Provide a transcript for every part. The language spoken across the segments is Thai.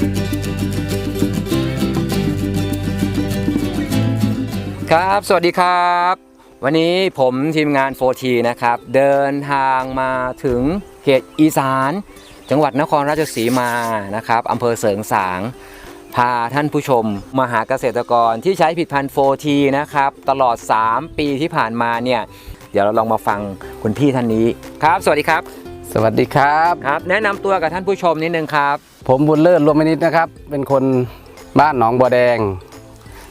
ครับ สวัสดีครับ วันนี้ผมทีมงาน 4T นะครับ เดินทางมาถึงเขตอีสาน จังหวัดนครราชสีมานะครับอำเภอเสริงสาง พาท่านผู้ชมมาหาเกษตรกรที่ใช้ผลิดพันธุ์ 4T นะครับ ตลอด 3 ปีที่ผ่านมาเนี่ย เดี๋ยวเราลองมาฟังคุณพี่ท่านนี้ครับ สวัสดีครับ สวัสดีครับครับ แนะนำตัวกับท่านผู้ชมนิดนึงครับ ผมบุญเลิศรวมมินิตนะครับ เป็นคนบ้านหนองบัวแดง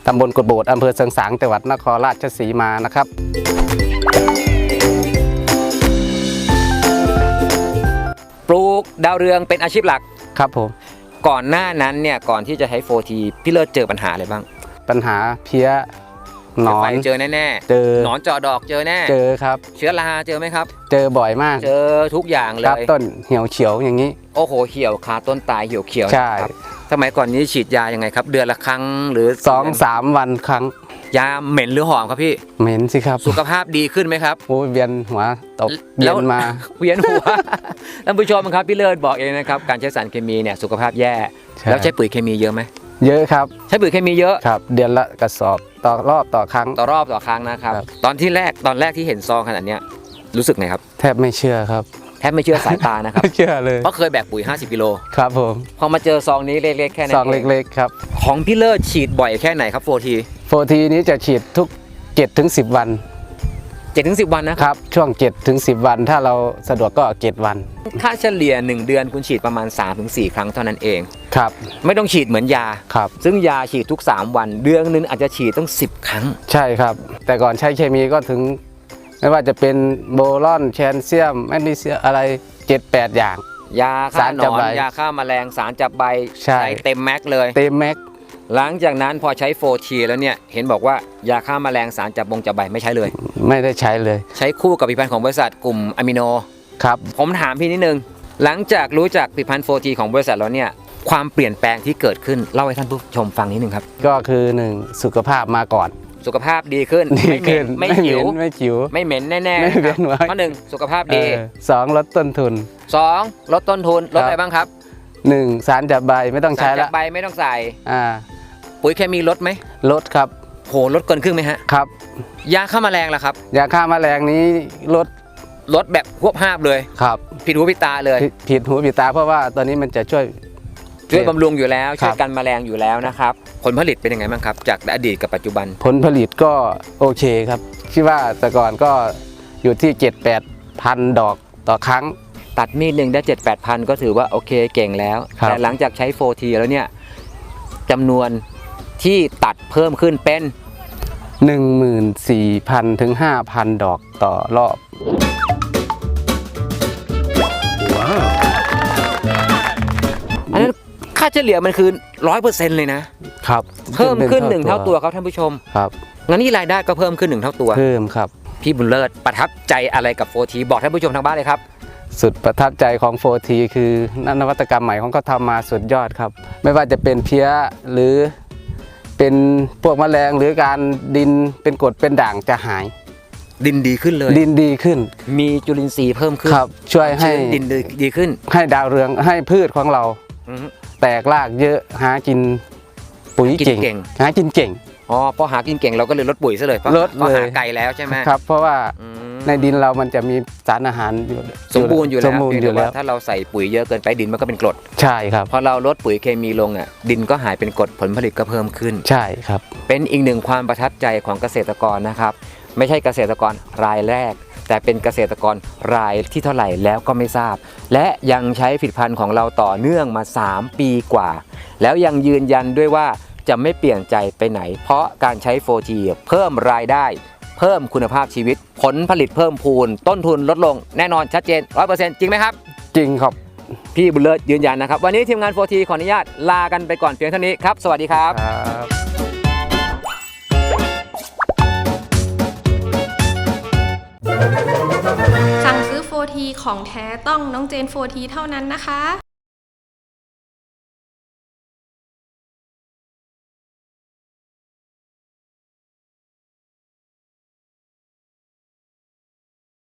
ตำบลกุดโบดอำเภอเสริงสางจังหวัดนครราชสีมานะครับ ปลูกดาวเรืองเป็นอาชีพหลัก ครับผม ก่อนหน้านั้นเนี่ยก่อนที่จะใช้ 4T พี่เลิศเจอปัญหาอะไรบ้าง ปัญหาเพี้ย หนอไฟนเจอแน่เจอๆหนอนเจอดอกเจอแน่ เจอครับ เชื้อราเจอไหมครับ เจอบ่อยมากเจอทุกอย่างเลครับย ต้นเหี่ยวเฉียวอย่างนี้ โอ้โหเหี่ยวขาต้นตายเหี่ยวเขียวใช่ นะครับสมัยก่อนนี้ฉีดยายังไงครับ เดือนละครั้งหรือสองสามวันครั้งยาเหม็นหรือหอมครับพี่ เหม็นสิครับสุขภาพดีขึ้นไหมครับ โอ้ยเวียนหัวตกแล้เวียวนมา เวียนหัว ท่านผู้ชมครับพี่เลิศบอกเองนะครับ การใช้สารเคมีเนี่ยสุขภาพแย่ ใช่ แล้วใช้ปุ๋ยเคมีเยอะไหม เยอะครับใช้ปุ๋ยเคมีเยอะ ครับ เดือนละกระสอบต่อรอบต่อครั้ง ต่อรอบต่อครั้งนะครับ ครับ ตอนที่แรกตอนแรกที่เห็นซองขนาดเนี้ยรู้สึกไงครับแทบไม่เชื่อครับ แทบไม่เชื่อสายตานะครับ ไม่ เชื่อเลยเพราะเคยแบกปุ๋ย 50 กิโลครับผมพอมาเจอซองนี้เล็กๆแค่นั้นซองเเล็กๆครับของพี่เลิศฉีดบ่อยแค่ไหนครับโฟทีโฟทีนี้จะฉีดทุก7ถึง10 วัน เจ็ดถึงสิบวันนะครับช่วง7ถึง10 วัน ถ้าเราสะดวกก็ 7 วันค่าเฉลี่ย 1 เดือนคุณฉีดประมาณ 3-4 ครั้งเท่านั้นเอง ครับไม่ต้องฉีดเหมือนยา ครับ ซึ่งยาฉีดทุก 3 วัน เดือนหนึงอาจจะฉีดต้อง 10 ครั้ง ใช่ครับ แต่ก่อนใช้เคมีก็ถึง ไม่ว่าจะเป็นโบรอนแคลเซียมแมกนีเซียมอะไร 7-8 อย่าง ยาฆ่าสารหนจับอนใบยาฆ่าแมลงสารจับใบใช่ เต็มแม็กเลย เต็มแม็ก หลังจากนั้นพอใช้โฟทีแล้วเนี่ยเห็นบอกว่ายาฆ่าแมลงสารจับบงจับใบไม่ใช้เลย ไม่ได้ใช้เลย ใช้คู่กับผลิตภัณฑ์ของบริษัทกลุ่มอะมิโน ครับ ผมถามพี่นิดนึง หลังจากรู้จักผลิตภัณฑ์ 4G ของบริษัทแล้วเนี่ยความเปลี่ยนแปลงที่เกิดขึ้นเล่าให้ท่านผู้ชมฟังนิดนึงครับ ก็คือ1สุขภาพมาก่อน สุขภาพดีขึ้นดีไม่เหม็ขึ้นนไม่เหหิวม็นไม่จิ๋วไม่เหม็นแน่ๆไม่นะคเวีรัยนหัวข้อหนึ่งสุขภาพเอดีอสองลดต้นทุน สองลดต้นทุนลดครับ อะไรบ้างครับ1สารจับใบไม่ต้องสาใช้รจัละบใบไม่ต้องใส่ อ่า ปุ๋ยเคมีลดไหมลดครับโหลดเกินครึ่งไหมฮะครับ ยาฆ่าแมลงล่ะครับ ยาฆ่าแมลงนี้ลดลดแบบควบห้าบเลยครับ ผิดหูผิดตาเลยผิดผิดหูผิดตาเพราะว่าตัวนี้มันจะช่วยช่วยบำรุงอยู่แล้วครับช่วยกันแมลงอยู่แล้วนะครับ ผลผลิตเป็นยังไงบ้างครับ จากอดีตกับปัจจุบัน ผลผลิตก็โอเคครับคิดว่าแต่ก่อนก็อยู่ที่7 8พันดอกต่อครั้ง ตัดมีดหนึ่งได้เจ็ดแปดพันก็ถือว่าโอเคเก่งแล้วครับแต่หลังจากใช้ 4T แล้วเนี่ยจำนวน ที่ตัดเพิ่มขึ้นเป็น 14,000 ถึง 5,000 ดอกต่อรอบ อันนั้นค่าเฉลี่ยมันคือร้อยเปอร์เซ็นต์เลยนะ ครับเพิ่มขึ้นหนึ่งเท่าตัวครับท่านผู้ชม ครับ งั้นนี่รายได้ก็เพิ่มขึ้นหนึ่งเท่าตัว เพิ่มครับ พี่บุญเลิศประทับใจอะไรกับ 4T บอกท่านผู้ชมทางบ้านเลยครับ สุดประทับใจของ 4T คือนวัตกรรมใหม่ของเขาทำมาสุดยอดครับ ไม่ว่าจะเป็นเพี้ยหรือ เป็นพวกแมลงหรือการดินเป็นกรดเป็นด่างจะหาย ดินดีขึ้นเลย ดินดีขึ้นมีจุลินทรีย์เพิ่มขึ้นครับ ช่วยให้ชื้นดินดีขึ้น ให้ดาวเรืองให้พืชของเรา อือฮึ แตกรากเยอะหากินปุ๋ยกินเก่ง เก่งหากินเก่ง อ๋อพอหากินเก่งเราก็เลยลดปุ๋ยซะเลยเพราะลดเพราะเลย หาไกลแล้วใช่ไหมครับ เพราะว่าอืม ในดินเรามันจะมีสารอาหารอยู่สมบูรณ์อยู่สแล้วมบูรณ์เพียงอยู่แต่แล้ว่าวถ้าเราใส่ปุ๋ยเยอะเกินไปดินมันก็เป็นกรด ใช่ครับ พอเราลดปุ๋ยเคมีลงอะดินก็หายเป็นกรดผลผลิตก็เพิ่มขึ้น ใช่ครับ เป็นอีกหนึ่งความประทับใจของเกษตรกรนะครับ ไม่ใช่เกษตรกรรายแรก แต่เป็นเกษตรกรรายที่เท่าไหร่แล้วก็ไม่ทราบ และยังใช้ผลิตภัณฑ์ของเราต่อเนื่องมา 3 ปีกว่า แล้วยังยืนยันด้วยว่าจะไม่เปลี่ยนใจไปไหน เพราะการใช้ 4G เพิ่มรายได้ เพิ่มคุณภาพชีวิต ผลผลิตเพิ่มพูน ต้นทุนลดลงแน่นอนชัดเจน100%จริงไหมครับ จริงครับ พี่บุญเลิศยืนยันนะครับ วันนี้ทีมงาน 4T ขออนุญาตลากันไปก่อนเพียงเท่านี้ครับ สวัสดีครับ ครับสั่งซื้อ 4T ของแท้ต้องน้องเจน 4T เท่านั้นนะคะ